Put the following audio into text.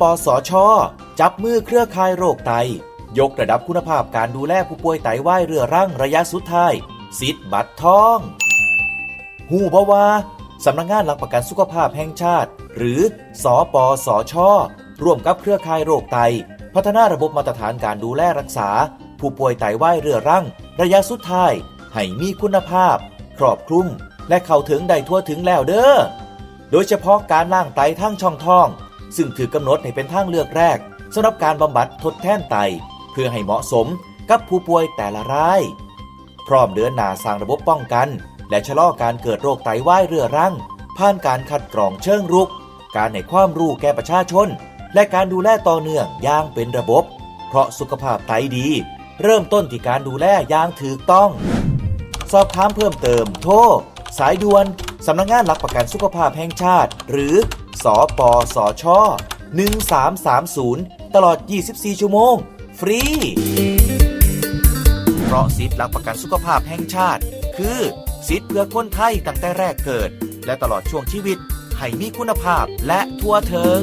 ปสช จับมือเครือข่ายโรคไต ยกระดับคุณภาพการดูแลผู้ป่วยไตวายเรื้อรังระยะสุดท้ายสิทธิ์บัตรทองหูบว่าสำนักงงานหลักประกันสุขภาพแห่งชาติ หรือ สอปสชร่วมกับเครือข่ายโรคไต พัฒนาระบบมาตรฐานการดูแลรักษา ผู้ป่วยไตวายเรื้อรังระยะสุดท้าย ให้มีคุณภาพ ครอบคลุม และเข้าถึงได้ทั่วถึงแล้วเด้อ โดยเฉพาะการล่างไตทั้งช่องท้อง ซึ่งถือกำหนดให้เป็นทางเลือกแรกสำหรับการบำบัดทดแทนไต เพื่อให้เหมาะสมกับผู้ป่วยแต่ละราย พร้อมเดินหน้าสร้างระบบป้องกัน และชะลอการเกิดโรคไตวายเรื้อรังผ่านการคัดกรองเชิงรุก การให้ความรู้แก่ประชาชน และการดูแลต่อเนื่องอย่างเป็นระบบ เพราะสุขภาพไตดี เริ่มต้นที่การดูแลอย่างถูกต้อง สอบถามเพิ่มเติม โทร สายด่วนสำนักงงานหลักประกันสุขภาพแห่งชาติ หรือ สปสช 1330 ตลอด 24 ชั่วโมง ฟรี เพราะสิทธิ์หลักประกันสุขภาพแห่งชาติ คือสิทธิ์เพื่อคนไทยตั้งแต่แรกเกิด และตลอดช่วงชีวิต ให้มีคุณภาพและทั่วถึง